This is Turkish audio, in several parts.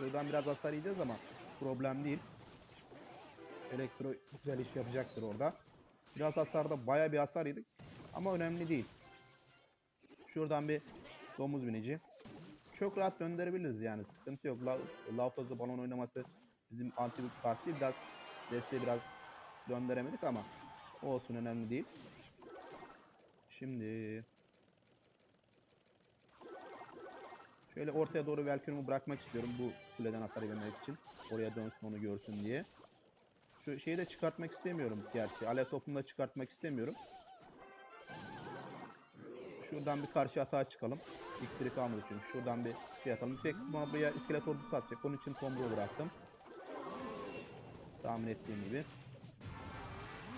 Elektrodan biraz hasar yiyeceğiz ama problem değil. Elektro güzel iş yapacaktır orada. Biraz hasarda baya bir hasar yedik. Ama önemli değil. Şuradan bir domuz binici. Çok rahat döndürebiliriz yani. Sıkıntı yok. La, Lautaz'da balon oynaması bizim anti bir parti biraz desteği biraz döndüremedik ama olsun önemli değil. Şimdi şöyle ortaya doğru Valkyrie'mi bırakmak istiyorum bu kuleden hasar yememek için. Oraya dönsün onu görsün diye. Şu şeyi de çıkartmak istemiyorum gerçi. Alev topunu da çıkartmak istemiyorum. Şuradan bir karşı atağa çıkalım. İksiri kalmadı çünkü. Şuradan bir şey atalım. Tek bana buraya iskelet ordusu atacak. Onun için tomruğu bıraktım. Tahmin ettiğim gibi.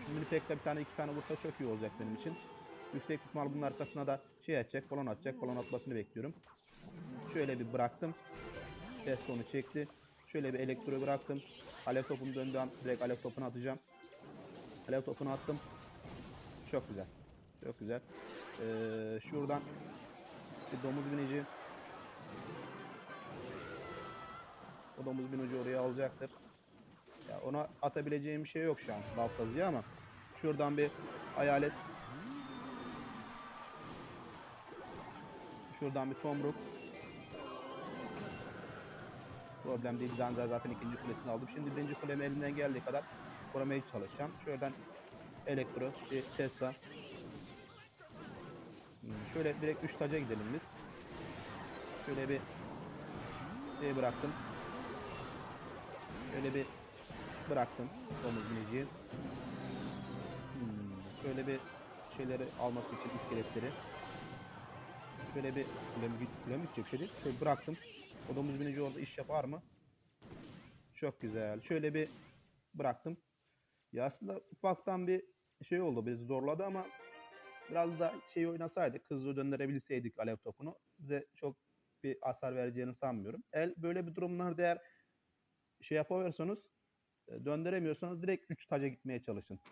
Şimdi pek bir tane iki tane vursa çok iyi olacak benim için. Yüksek ihtimal bunun arkasına da şey atacak, balon atacak. Balon atmasını bekliyorum. Şöyle bir bıraktım. Test onu çekti. Şöyle bir elektro bıraktım. Alev topum döndüğü an direkt alev topunu atacağım. Alev topunu attım. Çok güzel. Çok güzel. Ee, şuradan bir domuz binici. O domuz binici oraya alacaktır. Ya ona atabileceğim bir şey yok şu an Baltazı'ya ama şuradan bir hayalet şuradan bir tomruk problem değil. Zanza zaten ikinci kulesini aldım. Şimdi birinci kulemi elimden geldiği kadar korumaya çalışacağım. Şuradan elektro bir Tesla. Hmm, şöyle direkt 3 taca gidelim biz. Şöyle bir şey bıraktım. Şöyle bir bıraktım domuz biniciyi. Hmm, şöyle bir şeyleri alması için iskeletleri. Şöyle bir kulemi gidecek şey değil. Şöyle bıraktım. O domuz binici orada iş yapar mı? Çok güzel. Şöyle bir bıraktım. Ya aslında ufaktan bir şey oldu. Bizi zorladı ama biraz da şey oynasaydık, hızlı döndürebilseydik alev topunu bize çok bir hasar vereceğini sanmıyorum. El böyle bir durumlarda eğer şey yapamıyorsanız e, döndüremiyorsanız direkt 3 taca gitmeye çalışın.